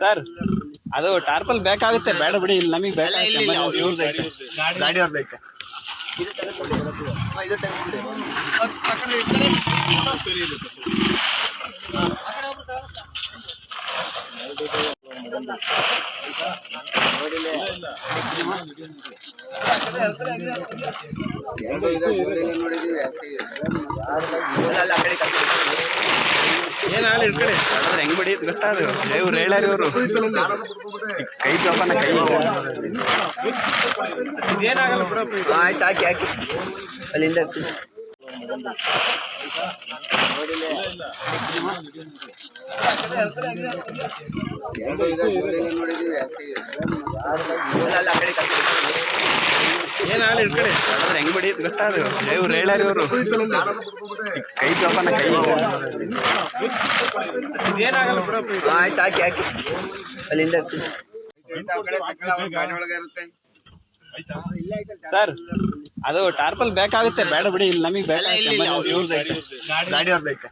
Sir ಅದು ಟಾರ್ಪಲ್ ಬೇಕಾಗುತ್ತೆ ಬೇಡ ಬಿಡಿ ಇಲ್ಲಿ ನಮಗೆ ಬೇಕಾಗುತ್ತೆ ಗಾಡಿ ಅವ್ರದೈತೆ ಏನಾಗಲಿ ಇಟ್ಕೊಳ್ಳಿ? ಹೆಂಗ್ ಬಡಿಯುತ್ತೆ ಗೊತ್ತಾ ಅದು? ಇವ್ರು ಹೇಳ್ಯಾರ ಇವರು. ಕೈ ಜೋಪಾನ ಕೈ. ಏನಾಗಲ್ಲ ಬಿಡಪ್ಪ ಆಯ್ತು ಹಾಕಿ ಹಾಕಿ. ಅಲ್ಲಿಂದ ಹಾಕ್ತೀನಿ. ಇಟ್ಕೊಳ್ಳಿ ಹೆಂಗ್ ಬಡಿಯುತ್ತೆ ಗೊತ್ತಾ ಅದು? ಇವ್ರು ಹೇಳ್ಯಾರ ಇವರು. ಕೈ ಚೋಪನ ಕೈ. ಇದೇನಾಗಲ್ಲ ಬಿಡಪ್ಪ ಆಯ್ತು ಹಾಕಿ ಹಾಕಿ. ಅಲ್ಲಿಂದ. ಸರ್ ಅದು ಟಾರ್ಪಲ್ ಬೇಕಾಗುತ್ತೆ ಬೇಡ ಬಿಡಿ ಇಲ್ಲಿ ನಮಗೆ ಬೇಡ. ಗಾಡಿ ಅವ್ರ ಇದು.